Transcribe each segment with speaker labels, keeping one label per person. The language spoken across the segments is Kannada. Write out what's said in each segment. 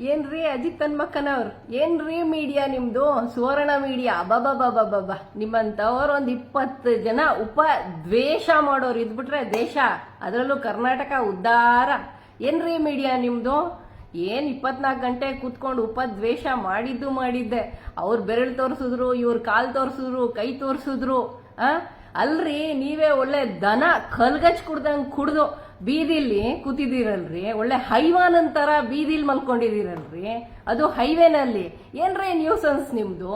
Speaker 1: ಏನ್ರಿ ಅಜಿತ್ ಹನ್ಮಕ್ಕನವ್ರ ಏನ್ರಿ ಮೀಡಿಯಾ ನಿಮ್ದು? ಸುವರ್ಣ ಮೀಡಿಯಾ ಅಬಬಬಬಬ ನಿಮ್ಮಂತವ್ರ ಒಂದ್ ಇಪ್ಪತ್ತು ಜನ ಉಪ ದ್ವೇಷ ಮಾಡೋರು ಇದ್ಬಿಟ್ರೆ ದೇಶ. ಅದರಲ್ಲೂ ಕರ್ನಾಟಕ ಉದ್ಧಾರ ಏನ್ರಿ ಮೀಡಿಯಾ ನಿಮ್ದು? ಏನ್ ಇಪ್ಪತ್ನಾಲ್ಕು ಗಂಟೆ ಕೂತ್ಕೊಂಡು ಉಪದ್ವೇಷ ಮಾಡಿದ್ದು ಮಾಡಿದ್ದೆ. ಅವ್ರ ಬೆರಳು ತೋರಿಸಿದ್ರು, ಇವ್ರ ಕಾಲು ತೋರಿಸಿದ್ರು, ಕೈ ತೋರಿಸಿದ್ರು, ಆ? ಅಲ್ರಿ, ನೀವೇ ಒಳ್ಳೆ ದನ ಕಲ್ಗಚ್ ಕುಡ್ದಂಗ್ ಕುಡ್ದು ಬೀದಿಲಿ ಕೂತಿದ್ದೀರಲ್ರಿ, ಒಳ್ಳೆ ಹೈವಾನ್ ತರ ಬೀದಿಲಿ ಮಲ್ಕೊಂಡಿದ್ದೀರಲ್ರಿ, ಅದು ಹೈವೇನಲ್ಲಿ. ಏನ್ರಿ ನ್ಯೂಸನ್ಸ್ ನಿಮ್ದು?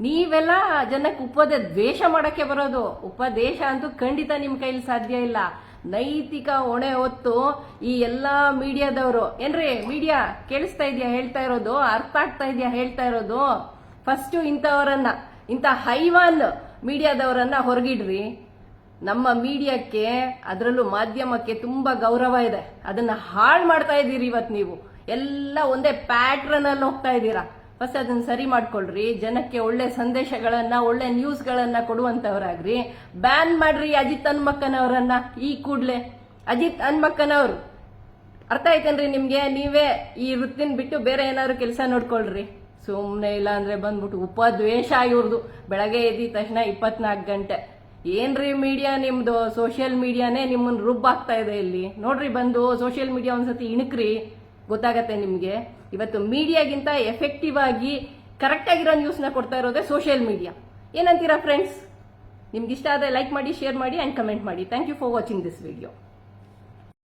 Speaker 1: ನೀವೆಲ್ಲ ಜನಕ್ಕೆ ಉಪದ ದ್ವೇಷ ಮಾಡಕ್ಕೆ ಬರೋದು. ಉಪದೇಶ ಅಂತೂ ಖಂಡಿತ ನಿಮ್ ಕೈಲಿ ಸಾಧ್ಯ ಇಲ್ಲ. ನೈತಿಕ ಹೊಣೆ ಹೊತ್ತು ಈ ಎಲ್ಲಾ ಮೀಡಿಯಾದವರು, ಏನ್ರಿ ಮೀಡಿಯಾ ಕೇಳಿಸ್ತಾ ಇದೆಯಾ, ಹೇಳ್ತಾ ಇರೋದು? ಅರ್ಥ ಆಗ್ತಾ ಇದೆಯಾ, ಹೇಳ್ತಾ ಇರೋದು? ಫಸ್ಟ್ ಇಂಥವರನ್ನ, ಇಂಥ ಹೈವಾನ್ ಮೀಡಿಯಾದವರನ್ನ ಹೊರಗಿಡ್ರಿ. ನಮ್ಮ ಮೀಡಿಯಾಕ್ಕೆ ಅದರಲ್ಲೂ ಮಾಧ್ಯಮಕ್ಕೆ ತುಂಬಾ ಗೌರವ ಇದೆ. ಅದನ್ನ ಹಾಳು ಮಾಡ್ತಾ ಇದ್ದೀರಿ ಇವತ್ತು ನೀವು. ಎಲ್ಲ ಒಂದೇ ಪ್ಯಾಟ್ರನ್ ಅಲ್ಲಿ ಹೋಗ್ತಾ ಇದ್ದೀರಾ. ಫಸ್ಟ್ ಅದನ್ನ ಸರಿ ಮಾಡ್ಕೊಳ್ರಿ. ಜನಕ್ಕೆ ಒಳ್ಳೆ ಸಂದೇಶಗಳನ್ನ, ಒಳ್ಳೆ ನ್ಯೂಸ್ಗಳನ್ನ ಕೊಡುವಂತವರಾಗ್ರಿ. ಬ್ಯಾನ್ ಮಾಡ್ರಿ ಅಜಿತ್ ಅನ್ಮಕ್ಕನವರನ್ನ ಈ ಕೂಡ್ಲೆ. ಅಜಿತ್ ಅನ್ಮಕ್ಕನವ್ರು ಅರ್ಥ ಆಯ್ತೇನ್ರಿ ನಿಮ್ಗೆ? ನೀವೇ ಈ ವೃತ್ತಿನ ಬಿಟ್ಟು ಬೇರೆ ಏನಾದ್ರು ಕೆಲಸ ನೋಡ್ಕೊಳ್ರಿ. ಸುಮ್ಮನೆ ಇಲ್ಲ ಅಂದ್ರೆ ಬಂದ್ಬಿಟ್ಟು ಉಪದ್ವೇಷ ಇವ್ರದು. ಬೆಳಗ್ಗೆ ಎದ್ದಿದ ತಕ್ಷಣ ಇಪ್ಪತ್ನಾಲ್ಕು ಗಂಟೆ. ಏನ್ರಿ ಮೀಡಿಯಾ ನಿಮ್ದು? ಸೋಷಿಯಲ್ ಮೀಡಿಯಾನೇ ನಿಮ್ಮನ್ನು ರುಬ್ಬಾಗ್ತಾ ಇದೆ ಇಲ್ಲಿ. ನೋಡ್ರಿ ಬಂದು ಸೋಷಿಯಲ್ ಮೀಡಿಯಾ ಒಂದ್ಸತಿ ಇಣುಕ್ರಿ. ಗೊತ್ತಾಗತ್ತೆ ನಿಮ್ಗೆ. ಇವತ್ತು ಮೀಡಿಯಾಗಿಂತ ಎಫೆಕ್ಟಿವ್ ಆಗಿ ಕರೆಕ್ಟ್ ಆಗಿರೋ ನ್ಯೂಸ್ನ ಕೊಡ್ತಾ ಇರೋದೇ ಸೋಷಿಯಲ್ ಮೀಡಿಯಾ ಏನಂತೀರಾ ಫ್ರೆಂಡ್ಸ್ ನಿಮ್ಗೆ ಇಷ್ಟ ಆದರೆ ಲೈಕ್ ಮಾಡಿ ಶೇರ್ ಮಾಡಿ ಆ್ಯಂಡ್ ಕಮೆಂಟ್ ಮಾಡಿ. Thank you for watching this video